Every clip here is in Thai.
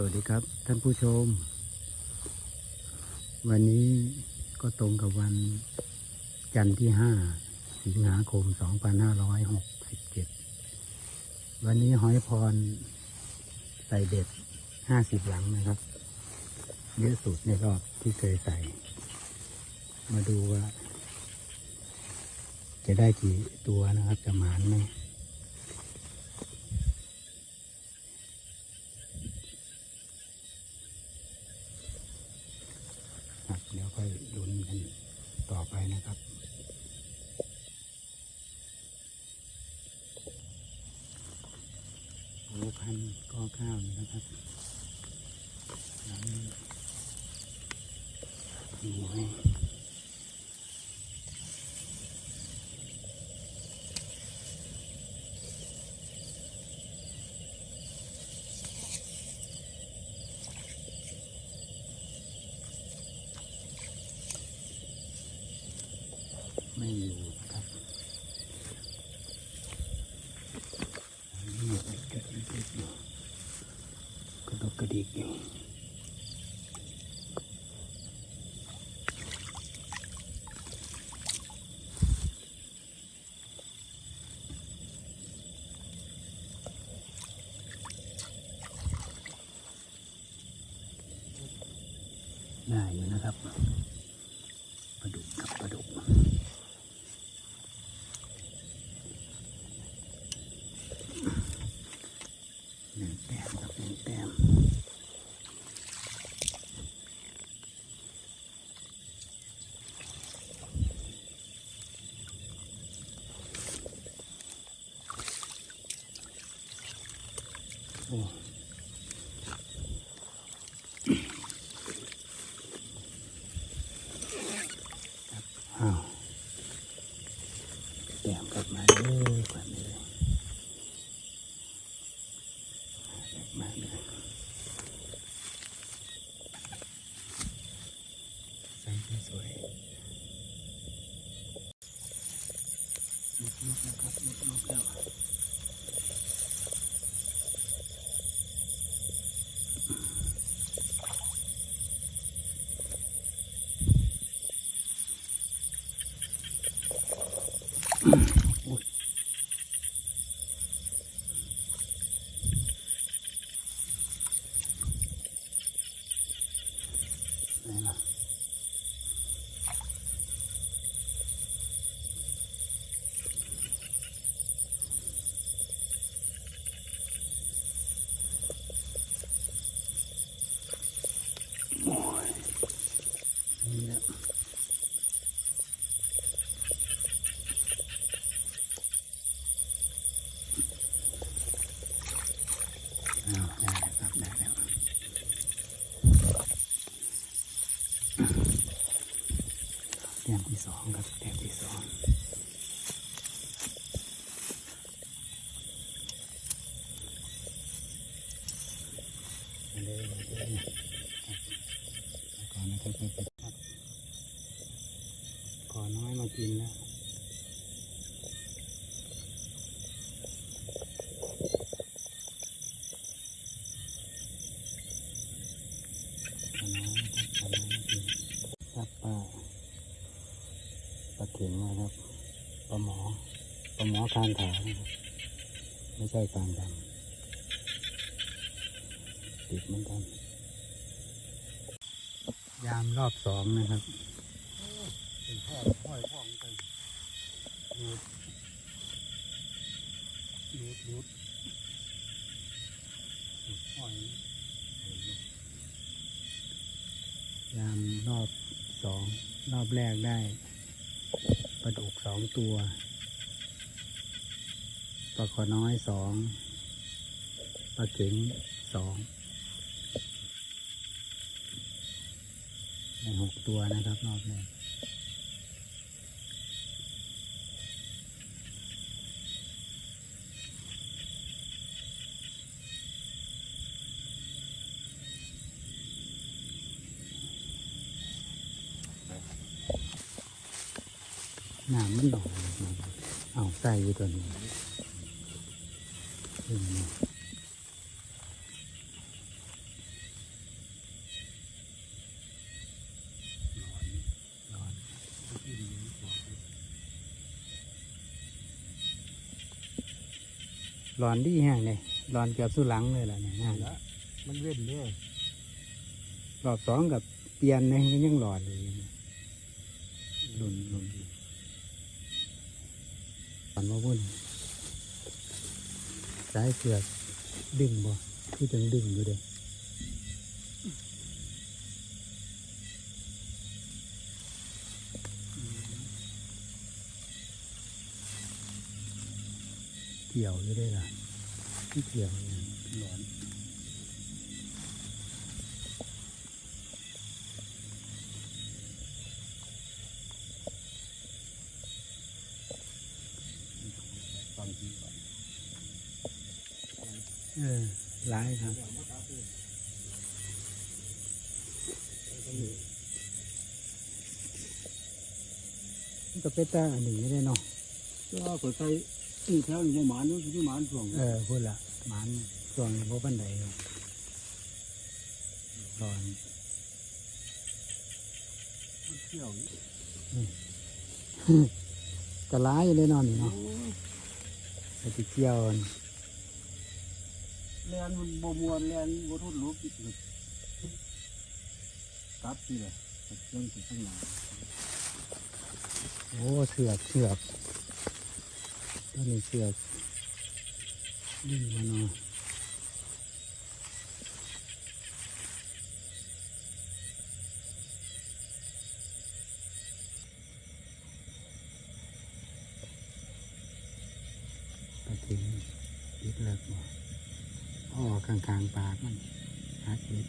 สวัสดีครับ ท่านผู้ชม วันนี้ก็ตรงกับวันจันทร์ที่ห้าสิงหาคม2567วันนี้หอยพรใส่เด็ด50หลังนะครับเยอะสุดในรอบที่เคยใส่ มาดูว่า จะได้กี่ตัวนะครับจะหมานไหม ครับ เดี๋ยวค่อยลุ้นกันต่อไปนะครับ โอ้พันก็ข้าวนี่นะครับหล้วนี่ดูให้ไม่อ ยู่ครับอันนี้มันกระดิกอยู่กระดกกระดิกอยู่ได้อยู่นะครับปลาดุกกับปลาดุก ครับแต้มที่สองเลยเลยก่อนนะครับก่อน้อยมากินแล้ว ขน้อยนะครับขน้อยมากินครับปลาปลาเข็งนะครับปลาหมอ ปลาหมอคานถานะครับไม่ใช่คานดำติดเหมือนกัน ยามรอบสองนะครับเป็นพ่อห้อยพ่องกันดูดดูดดูดดูดห้อยยามรอบสองรอบแรกได้ปลาดุกสองตัว ปลาขอน้อยสองปลาเข็งสองได้หกตัวนะครับรอบแรกน้ำมันหนอเอาใส่อยู่ตัวนี้เห็นไหม หลอนดีแห้งเลยหลอนเกือบสู้หลังเลยแหละเนี่ยงานมันเว้นเนี่ยรอบสองกับเปลี่ยนเนี่ยยังหลอนเลยหลุนหลุนลอนมาวุ่นายเสือกดึงบ่ที่จังดึงอยู่เด้เกี่ยวอยู่ได้ล่ะที่เกี่ยวหลอน เป็นตาอันหนึ่งได้เนาะก็เปิดใจนี่แถวอยู่ประมาณนี้ที่ประมาณช่วงเออพูดละหมันช่วงพวกบันไดครับร้อนมันเที่ยวก็ร้ายอยู่เลยนอนเนาะไปติเกี่ยวกันแลนมันบ่มวนแลนบ่ทุนรู้ปิดตัดสิเลยเรื่องสิข้งน้า โอ้เสือกเสือกตัวนี้เสือกดึงมาเนาะไปถึงยึดเลิกบ่ออกกลางๆปากมันฮักยึด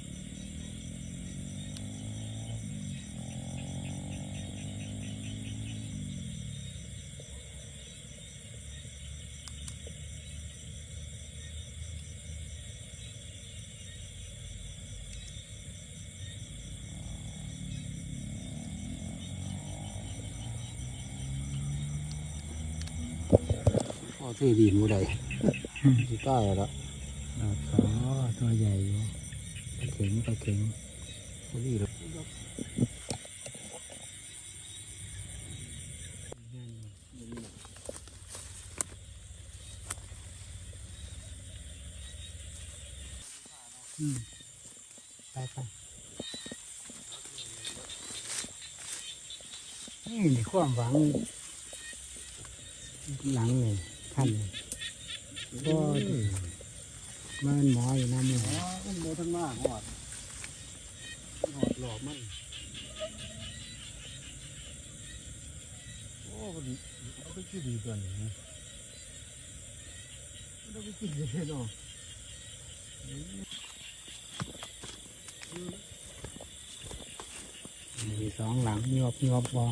อ๋อเทดีนบ่ได้สิใต้แล้วดอกสอตัวใหญ่อยู่ปลาเข็งปลาเข็งบ่ดีแล้วอืมไปไปนี่นี่ความหวังหลังเลย ท่านเลยก็มันหมออยู่น้ำเลยอ๋อมันบ่ทั้งหน้าหอดหอดหลอกมันโอ้มันเอาไปกินดีตัวนี้นะมันเอาไปกินเลยเนาะมีสองหลังมีอบมีอบบอ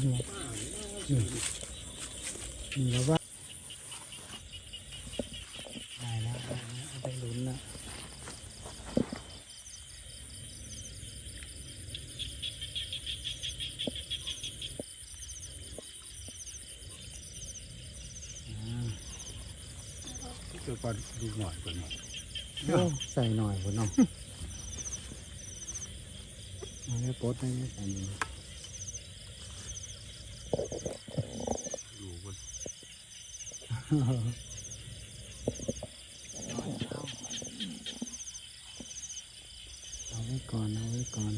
มีอบ นี่มีแล้วว่าได้แล้วได้แล้วเอาไปลุ้นแล้วอ่าเกิดก่อนดูหน่อยก่อนหน่อยโอ้ใส่หน่อยพุ่นเนาะเอาแล้วโป๊ดได้ไหมใส่นี่ดูก่อน เอาไว้ก่อน เอาไว้ก่อน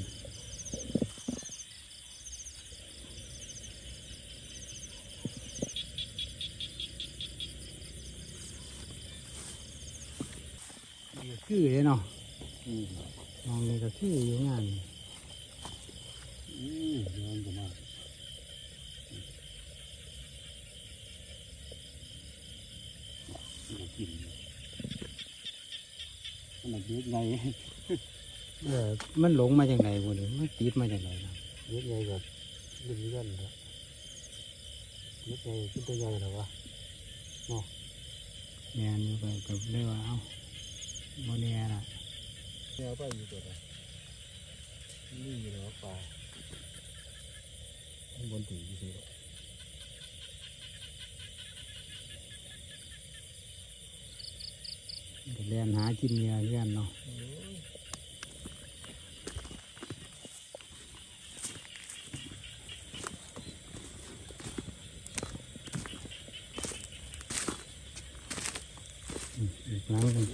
นี่ก็คือเลยเนาะอืมมองเลยก็คืออยู่งานอืมเดินกันมาดูกิน ขนาดเล็กใหญ่เออมันหลงมาจากไหนหมดเลยมันติดมาจากไหนนะเล็กใหญ่แบบเลื่อนเลื่อนแล้วเล็กใหญ่ขึ้นตัวใหญ่แล้ววะแมนอยู่ไปกับเรียกว่าเอ้าโมเนียล่ะแนวไปอยู่ตัวไหนนี่อยู่แล้วปลาข้างบนตีอยู่สิ เรียนหากินเนียเรียนเนาะอืมอีกหลังหนึ่ง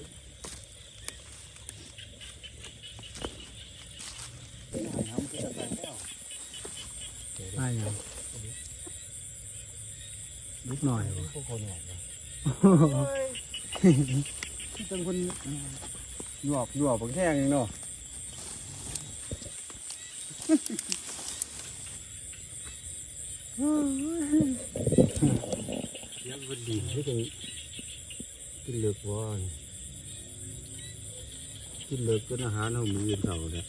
น้ำคือจะแตกแล้วป้ายยังลุกหน่อยพวกคนหน่อย นะเป็นคนหยวบหยวบบางแท่งเนาะยังเป็นดินที่เป็นกินเลือกว่ากินเลือกเป็นอาหารของมือเท่าเนี่ย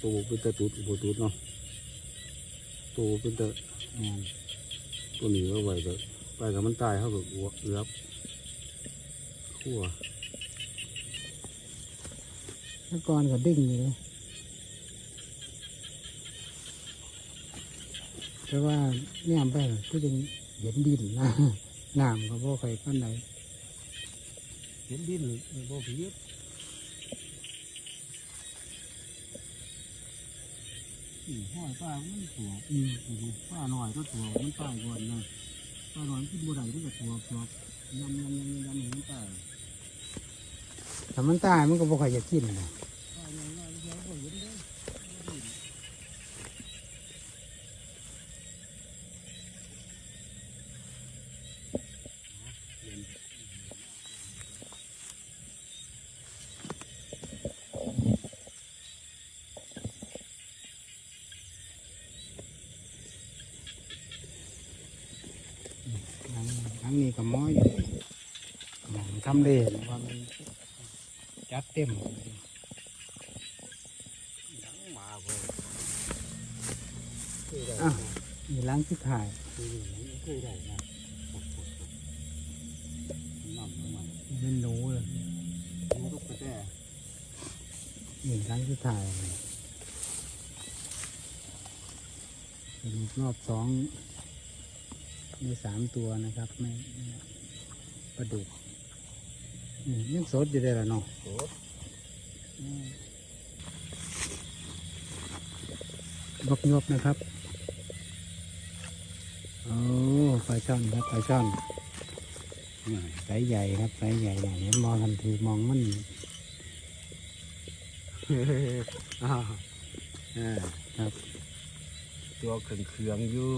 ตูเป็นตะตุดอุปตุดเนาะตูเป็นตะแม่นตัวนี้ก็ไว้แบบไป กับมันตายเขาแบบอ้วกเอือบขั้วเมื่อก่อนก็ดิ้งอยู่เลยแต่ว่าเนี่ยไปก็ยังเห็นดินนะน้ำก็บ่ค่อยปานใดเห็นดินเลยบ่ผีดอืมห้อยป้ามันตัวอืมป้าหน่อยก็ตัวมันตายก่อนนะ ป้าหน่อยกินบัวใดมันก็ตัวตัวยำยำยำยำมันตายถ้ามันตายมันก็บ่ค่อยจะกินนะ ป้าหน่อยว่าเดี๋ยวก็เห็นเลยหลั งหลังนี้ก็ม้อยอยู่หลังทำเลนว่ามันจัดเต็มหนังมาเว้ยเคยได้อ้ามีหลังที่ถ่ายเคยได้เคยได้นะน้ำมันเป็นหนูเลยมันก็กระแตนี่หลังที่ถ่ายรอบสอง ในสามตัวนะครับไม่ไม่ปลาดุกอืมยังสดอยู่ได้ละเนาะโคตรบกยบนะครับโอ้ปลาช่อนครับปลาช่อนนี่ไซส์ใหญ่ครับไซส์ใหญ่เนี่ยเห็นมองทันทีมองมันอ้าวอ่าครับ ตัวเขื่องๆอยู่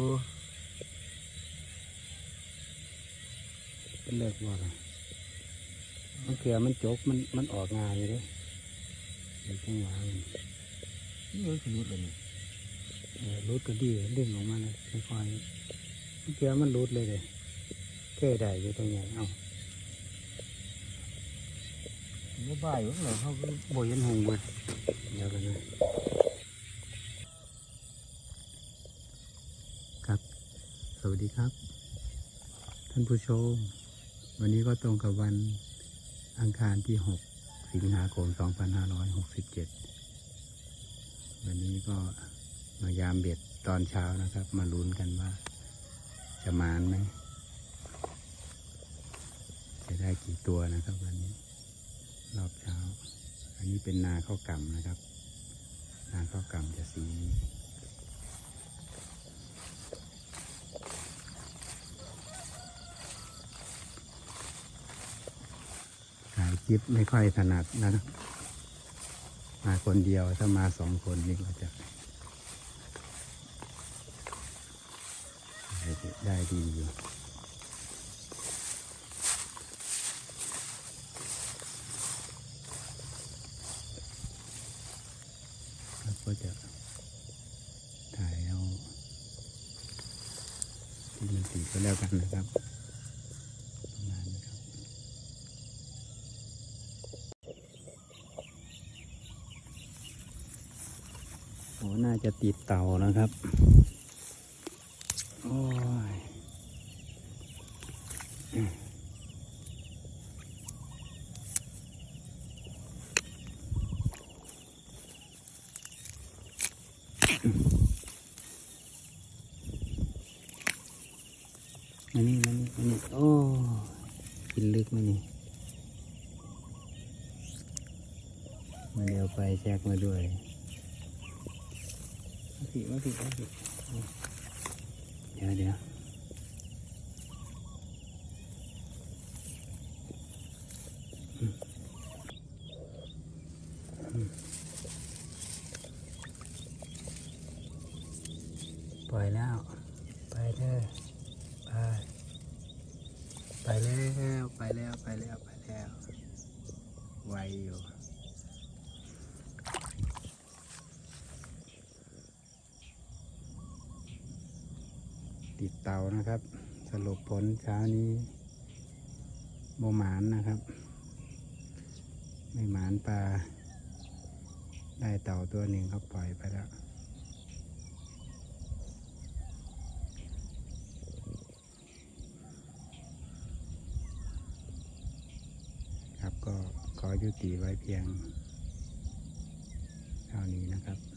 เป็นเลิกว่าอะไรมันเกลือมันจกมันมันออกงานอยู่เลยเดี๋ยวจังหวะมันนี่ก็คือรุดเลยนี่เออรูดก็ดีดึงออกมาเลยค่อยๆมันเกลือมันรูดเลยเลยเคยได้อยู่ตรงไหนเอ้าไม่บ่ายหรอกเหรอเขาก็บ่เห็นหงเว้ยเดี๋ยวกันนะครับ สวัสดีครับ ท่านผู้ชม วันนี้ก็ตรงกับวันอังคารที่ 6 สิงหาคม 2567 วันนี้ก็มายามเบ็ดตอนเช้านะครับ มาลุ้นกันว่า จะมานไหม จะได้กี่ตัวนะครับวันนี้ รอบเช้า อันนี้เป็นนาข้าวกำนะครับ นาข้าวกำจะสีนี้ถ่าย คลิปไม่ค่อยถนัดนะ มาคนเดียวถ้ามาสองคนนี่ก็จะ ได้ได้ดีอยู่แล้วก็จะถ่ายเอาที่มันติดก็แล้วกันนะครับประมาณนี้ครับโอ้น่า จะติดเต่านะครับ โอ้ยมานี่มานี่มานี่โอ้กินลึกมานี่มาเดี๋ยวไปแช็กมาด้วย ผีมาผีมาผีเดี๋ยวเดี๋ยวปล่อยแล้ว ไปเถอะไปไปแล้ว ไปแล้ว ไปแล้ว ไปแล้ว ไวอยู่ ตีกเต่านะครับ สรุปผลเช้านี้โมหมานนะครับ ไม่หมานปลา ได้เต่าตัวหนึ่งเขาปล่อยไปแล้วครับก็ขอยุติไว้เพียงเท่านี้นะครับ